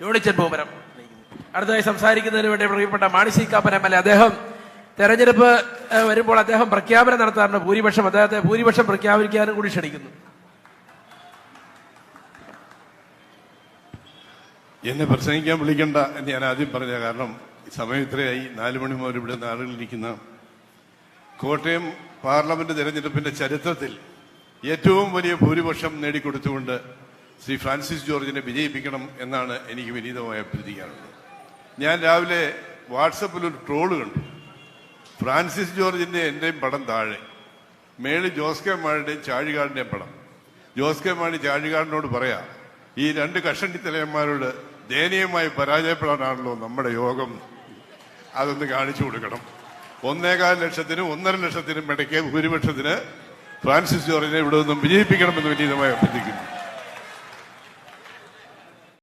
യൂണിച്ചൻ അടുത്തതായി സംസാരിക്കുന്നതിന് വേണ്ടി പ്രിയപ്പെട്ട Mani C Kappan M L A. അദ്ദേഹം തെരഞ്ഞെടുപ്പ് വരുമ്പോൾ അദ്ദേഹം പ്രഖ്യാപനം നടത്താറുണ്ട് ഭൂരിപക്ഷം. അദ്ദേഹത്തെ ഭൂരിപക്ഷം പ്രഖ്യാപിക്കാനും കൂടി ക്ഷണിക്കുന്നു. എന്നെ പ്രസംഗിക്കാൻ വിളിക്കണ്ട എന്ന് ഞാൻ ആദ്യം പറഞ്ഞ കാരണം സമയം ഇത്രയായി. നാലു മണി മുതൽ ഇവിടെ നിന്ന് ഇരിക്കുന്ന കോട്ടയം പാർലമെന്റ് തെരഞ്ഞെടുപ്പിന്റെ ചരിത്രത്തിൽ ഏറ്റവും വലിയ ഭൂരിപക്ഷം നേടിക്കൊടുത്തുകൊണ്ട് ശ്രീ ഫ്രാൻസിസ് ജോർജിനെ വിജയിപ്പിക്കണം എന്നാണ് എനിക്ക് വിനീതമായി അഭ്യർത്ഥിക്കാനുള്ളത്. ഞാൻ രാവിലെ വാട്സപ്പിൽ ഒരു ട്രോൾ കണ്ടു. ഫ്രാൻസിസ് ജോർജിന്റെ എന്റെയും പടം താഴെ. മേളിൽ ജോസ് കെ മാണിയുടെയും ചാഴികാടിന്റെയും പടം. ജോസ് കെ മാണി ചാഴികാടിനോട് പറയാ ഈ രണ്ട് കഷണ്ടി തലയന്മാരോട് ദയനീയമായി പരാജയപ്പെടാനാണല്ലോ നമ്മുടെ യോഗം. അതൊന്ന് കാണിച്ചു കൊടുക്കണം. ഒന്നേകാൽ ലക്ഷത്തിനും ഒന്നര ലക്ഷത്തിനും ഇടയ്ക്ക് ഭൂരിപക്ഷത്തിന് ഫ്രാൻസിസ് ജോർജിനെ ഇവിടെ നിന്നും വിജയിപ്പിക്കണമെന്ന് വിനീതമായി അഭ്യർത്ഥിക്കുന്നു.